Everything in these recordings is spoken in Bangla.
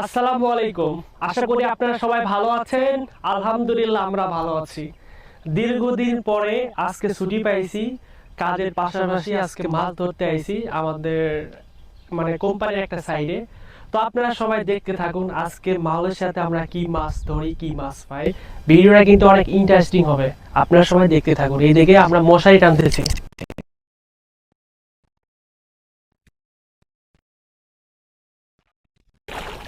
আসসালামু আলাইকুম। আশা করি আপনারা সবাই ভালো আছেন। আলহামদুলিল্লাহ, আমরা ভালো আছি। দীর্ঘদিন পরে আজকে ছুটি পাইছি। কাজের পাশাপাশি আজকে মাছ ধরতে আইছি আমাদের মানে কোম্পানির একটা সাইডে। তো আপনারা সবাই দেখতে থাকুন আজকে মালের সাথে আমরা কি মাছ ধরি, কি মাছ পাই। ভিডিওটা কিন্তু অনেক ইন্টারেস্টিং হবে। আপনারা সবাই দেখতে থাকুন। এই দিকে আমরা মশারি টানতেছি।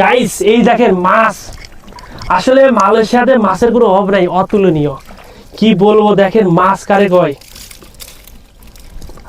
গাইস এই দেখেন মাছ। আসলে মালয়েশিয়াতে মাছের কোনো অভাব নাই, অতুলনীয়। কি বলব দেখেন, মাছ কারে কয়?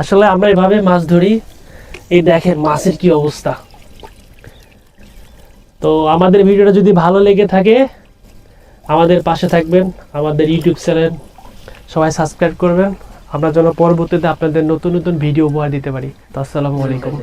আসলে আমরা এভাবে মাছ ধরি, এই দেখেন মাছের কি অবস্থা। তো আমাদের ভিডিওটা যদি ভালো লেগে থাকে, আমাদের পাশে থাকবেন, আমাদের ইউটিউব চ্যানেল, সবাই সাবস্ক্রাইব করবেন। আমরা যেন পরবর্তীতে আপনাদের নতুন নতুন ভিডিও উপহার দিতে পারি। তো আসসালামু আলাইকুম।